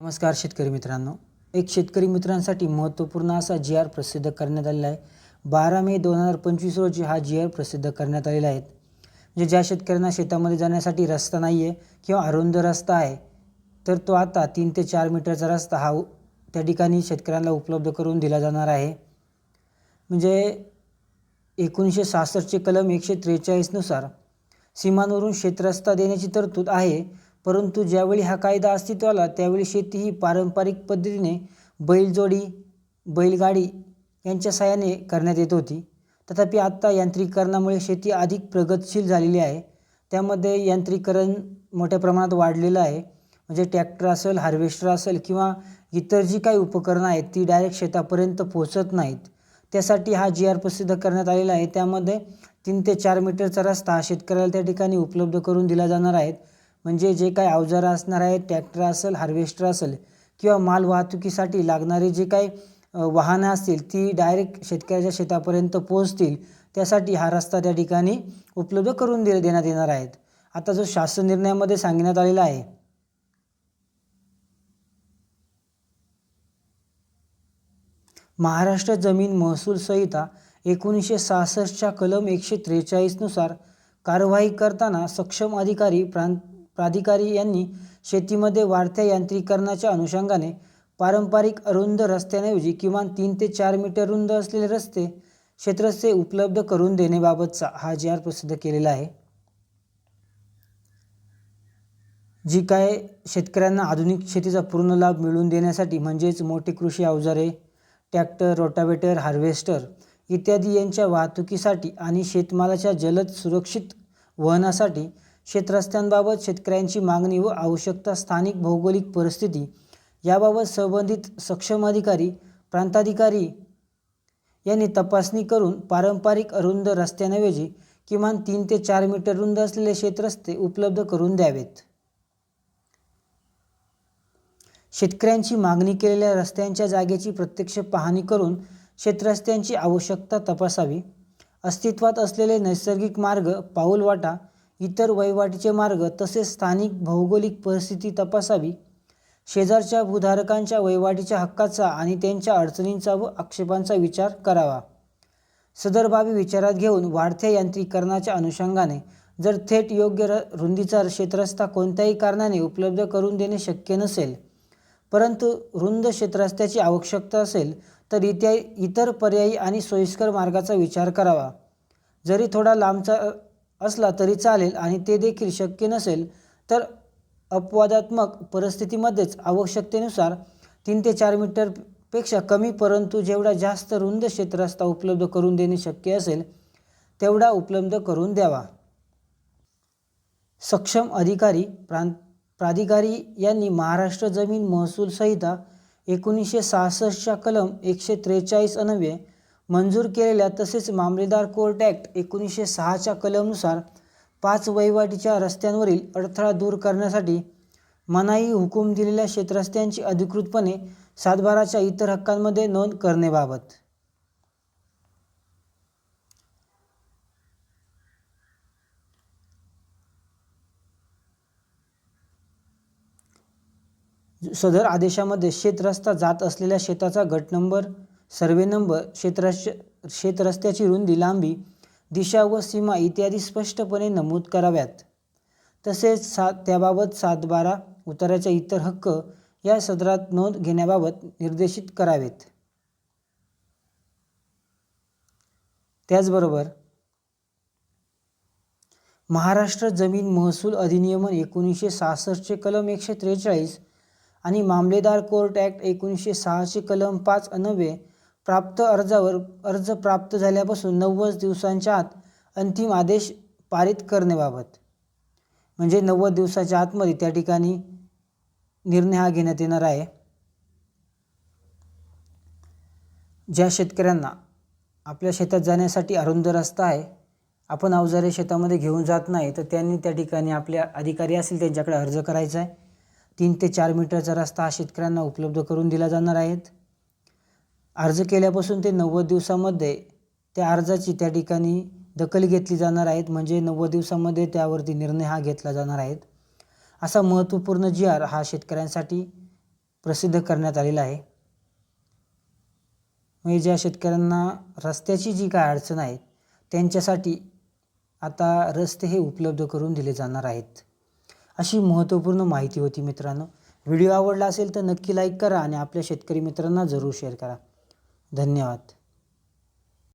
नमस्कार शेतकरी मित्रांनो. एक शेतकरी मित्रांसाठी महत्त्वपूर्ण असा जी आर प्रसिद्ध करण्यात आलेला आहे. बारा मे दोन हजार पंचवीस रोजी हा जी आर प्रसिद्ध करण्यात आलेला आहे. म्हणजे ज्या शेतकऱ्यांना शेतामध्ये जाण्यासाठी रस्ता नाही आहे किंवा अरुंद रस्ता आहे तर तो आता तीन ते चार मीटरचा रस्ता हा त्या ठिकाणी शेतकऱ्यांना उपलब्ध करून दिला जाणार आहे. म्हणजे एकोणीसशे सहासष्टचे कलम एकशे त्रेचाळीसनुसार सीमांवरून शेतरस्ता देण्याची तरतूद आहे. परंतु ज्यावेळी हा कायदा अस्तित्वाला आला त्यावेळी शेती ही पारंपरिक पद्धतीने बैलजोडी बैलगाडी यांच्या साहाय्याने करण्यात येत होती. तथापि आत्ता यांत्रिकरणामुळे शेती अधिक प्रगतशील झालेली आहे. त्यामध्ये यांत्रिकरण मोठ्या प्रमाणात वाढलेलं आहे. म्हणजे ट्रॅक्टर असेल हार्वेस्टर असेल किंवा इतर जी काही उपकरणं आहेत ती डायरेक्ट शेतापर्यंत पोहोचत नाहीत. त्यासाठी हा जी आर प्रसिद्ध करण्यात आलेला आहे. त्यामध्ये तीन ते चार मीटरचा रस्ता हा शेतकऱ्याला त्या ठिकाणी उपलब्ध करून दिला जाणार आहेत म्हणजे जे काही अवजारं असणार आहेत ट्रॅक्टर असेल हार्वेस्टर असेल किंवा माल वाहतुकीसाठी लागणारी जे काही वाहनं असतील ती डायरेक्ट शेतकऱ्याच्या शेतापर्यंत पोहोचतील. त्यासाठी हा रस्ता त्या ठिकाणी उपलब्ध करून दे देण्यात येणार आहेत. आता जो शासन निर्णयामध्ये सांगण्यात आलेला आहे. महाराष्ट्र जमीन महसूल संहिता एकोणीसशे सहासष्टच्या कलम एकशे त्रेचाळीसनुसार कारवाई करताना सक्षम अधिकारी प्रांत प्राधिकारी यांनी शेतीमध्ये वाढत्या यांत्रिकीकरणाच्या अनुषंगाने पारंपरिक अरुंद रस्त्यांऐवजी किमान तीन ते चार मीटर रुंद असलेले रस्ते क्षेत्रस्ते उपलब्ध करून देण्याबाबतचा हा जी आर प्रसिद्ध केलेला आहे. जी काय शेतकऱ्यांना आधुनिक शेतीचा पूर्ण लाभ मिळवून देण्यासाठी म्हणजेच मोठी कृषी अवजारे ट्रॅक्टर रोटावेटर हार्वेस्टर इत्यादी यांच्या वाहतुकीसाठी आणि शेतमालाच्या जलद सुरक्षित वहनासाठी शेतरस्त्यांबाबत शेतकऱ्यांची मागणी व आवश्यकता स्थानिक भौगोलिक परिस्थिती याबाबत संबंधित सक्षम अधिकारी प्रांताधिकारी यांनी तपासणी करून पारंपरिक अरुंद रस्त्यांऐवजी किमान तीन ते चार मीटर रुंद असलेले शेतरस्ते उपलब्ध करून द्यावेत. शेतकऱ्यांची मागणी केलेल्या रस्त्यांच्या जागेची प्रत्यक्ष पाहणी करून शेतरस्त्यांची आवश्यकता तपासावी. अस्तित्वात असलेले नैसर्गिक मार्ग पाऊलवाटा इतर वहिवाटीचे मार्ग तसेच स्थानिक भौगोलिक परिस्थिती तपासावी. शेजारच्या भूधारकांच्या वहिवाटीच्या हक्काचा आणि त्यांच्या अडचणींचा व आक्षेपांचा विचार करावा. सदर बाबी विचारात घेऊन वाढत्या यांत्रिकरणाच्या अनुषंगाने जर थेट योग्य र रुंदीचा क्षेत्रस्ता कोणत्याही कारणाने उपलब्ध करून देणे शक्य नसेल परंतु रुंद क्षेत्रस्त्याची आवश्यकता असेल तर इत्या इतर पर्यायी आणि सोयीस्कर मार्गाचा विचार करावा. जरी थोडा लांबचा असला तरी चालेल आणि ते देखील शक्य नसेल तर अपवादात्मक परिस्थितीमध्येच आवश्यकतेनुसार तीन ते चार मीटरपेक्षा कमी परंतु जेवढा जास्त रुंद क्षेत्र रस्ता उपलब्ध करून देणे शक्य असेल तेवढा उपलब्ध करून द्यावा. सक्षम अधिकारी प्रां प्राधिकारी यांनी महाराष्ट्र जमीन महसूल संहिता एकोणीसशे सहासष्टच्या कलम एकशे त्रेचाळीस अनवे मंजूर केलेल्या तसेच मामलेदार कोर्ट ॲक्ट एकोणीसशे सहाच्या कलमनुसार पाच वहिवाटीच्या रस्त्यांवरील अडथळा दूर करण्यासाठी मनाई हुकूम दिलेल्या शेतरस्त्यांची अधिकृतपणे सातबाराच्या इतर हक्कांमध्ये नोंद करण्याबाबत. सदर आदेशामध्ये शेतरस्ता जात असलेल्या शेताचा गट नंबर सर्वे नंबर शेतरस शेतरस्त्याची रुंदी लांबी दिशा व सीमा इत्यादी स्पष्टपणे नमूद कराव्यात. तसेच सात त्याबाबत सातबारा उताराच्या इतर हक्क या सदरात नोंद घेण्याबाबत निर्देशित करावेत. त्याचबरोबर महाराष्ट्र जमीन महसूल अधिनियम एकोणीसशे सहासष्टचे कलम एकशे त्रेचाळीस आणि मामलेदार कोर्ट ॲक्ट एकोणीसशे सहाशे कलम पाच अन्वये प्राप्त अर्जावर अर्ज प्राप्त झाल्यापासून नव्वद दिवसांच्या आत अंतिम आदेश पारित करण्याबाबत. म्हणजे नव्वद दिवसाच्या आतमध्ये त्या ठिकाणी निर्णय हा घेण्यात येणार आहे. ज्या शेतकऱ्यांना आपल्या शेतात जाण्यासाठी अरुंद रस्ता आहे आपण अवजारे शेतामध्ये घेऊन जात नाही तर त्यांनी त्या ठिकाणी आपल्या अधिकारी असतील त्यांच्याकडे अर्ज करायचा आहे. तीन ते चार मीटरचा रस्ता हा शेतकऱ्यांना उपलब्ध करून दिला जाणार आहेत अर्ज केल्यापासून ते नव्वद दिवसामध्ये त्या अर्जाची त्या ठिकाणी दखल घेतली जाणार आहेत. म्हणजे नव्वद दिवसामध्ये त्यावरती निर्णय हा घेतला जाणार आहेत असा महत्त्वपूर्ण जी आर हा शेतकऱ्यांसाठी प्रसिद्ध करण्यात आलेला आहे. म्हणजे ज्या शेतकऱ्यांना रस्त्याची जी काय अडचण आहे त्यांच्यासाठी आता रस्ते हे उपलब्ध करून दिले जाणार आहेत. अशी महत्त्वपूर्ण माहिती होती मित्रांनो. व्हिडिओ आवडला असेल तर नक्की लाईक करा आणि आपल्या शेतकरी मित्रांना जरूर शेअर करा. धन्यवाद.